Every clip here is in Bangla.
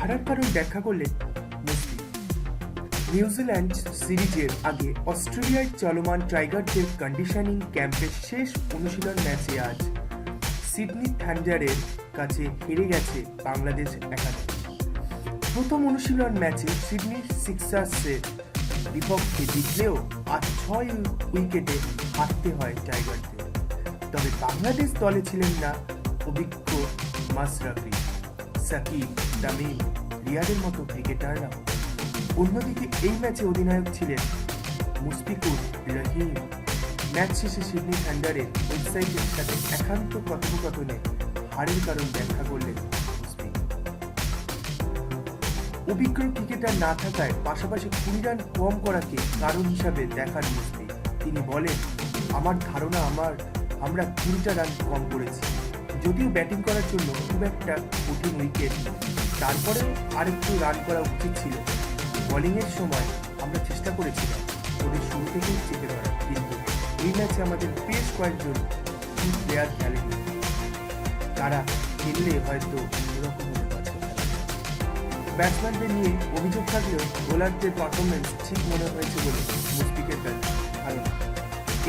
হারার কারণ ব্যাখ্যা করলেন মুস্তি নিউজিল্যান্ড সিরিজের আগে অস্ট্রেলিয়ায় চলমান টাইগারদের কন্ডিশনিং ক্যাম্পের শেষ অনুশীলন ম্যাচে আজ সিডনি থান্ডারের কাছে হেরে গেছে বাংলাদেশ একাদশ। প্রথম অনুশীলন ম্যাচে সিডনি সিক্সার্সের বিপক্ষে জিতলেও আজ ছয় উইকেটে হারতে হয় টাইগারদের। তবে বাংলাদেশ দলে ছিলেন না অভিজ্ঞ মাসরাফি সাকিব, তামিম, রিয়াদের মতো ক্রিকেটাররাও অন্যদিকে এই ম্যাচে অধিনায়ক ছিলেন মুশফিকুর রহিম। ম্যাচ শেষে সিডনি থান্ডারের ওয়েবসাইটের সাথে একান্ত কথোপকথনে হারের কারণ ব্যাখ্যা করলেন অভিজ্ঞ ক্রিকেটার না থাকায় পাশাপাশি কুড়ি রান কম করাকে কারণ হিসাবে দেখার মুশফিক। তিনি বলেন, আমার ধারণা আমার, আমরা কুড়িটা রান কম করেছি। যদিও ব্যাটিং করার জন্য খুব একটা কঠিন উইকেট তারপরেও আরেকটু রান করা উচিত ছিল। বোলিংয়ের সময় আমরা চেষ্টা করেছিলাম ওদের শুরু থেকেই চেপে ধরা কিন্তু এই ম্যাচে আমাদের বেশ কয়েকজন কি প্লেয়ার খেলেনি। তারা খেললে হয়তো এরকম ব্যাটসম্যানদের নিয়ে অভিযোগ থাকলেও বোলারদের পারফরমেন্স ঠিক মনে হয়েছে বলে মুশফিকের কাছে ধারণা।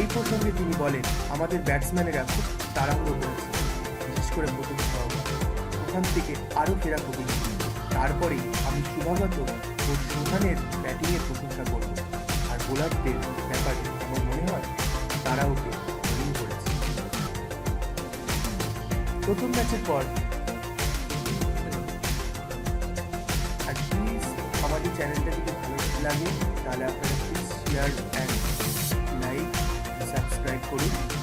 এই প্রসঙ্গে তিনি বলেন, আমাদের ব্যাটসম্যানেরা খুব তাড়াহুড়ো করে প্রথম সহকার ওখান থেকে আরও ফেরা ছিল। তারপরেই আমি শুভাগত ও সুহানের ব্যাটিংয়ের প্রশংসা করব। আর বোলারদের ব্যাপারে আমার মনে হয় তারা ওকে বোলিং করেছে প্রথম ম্যাচের পর আমাদের চ্যানেলটা যদি ভালো লাগে, তাহলে আপনারা please share and like subscribe করুন।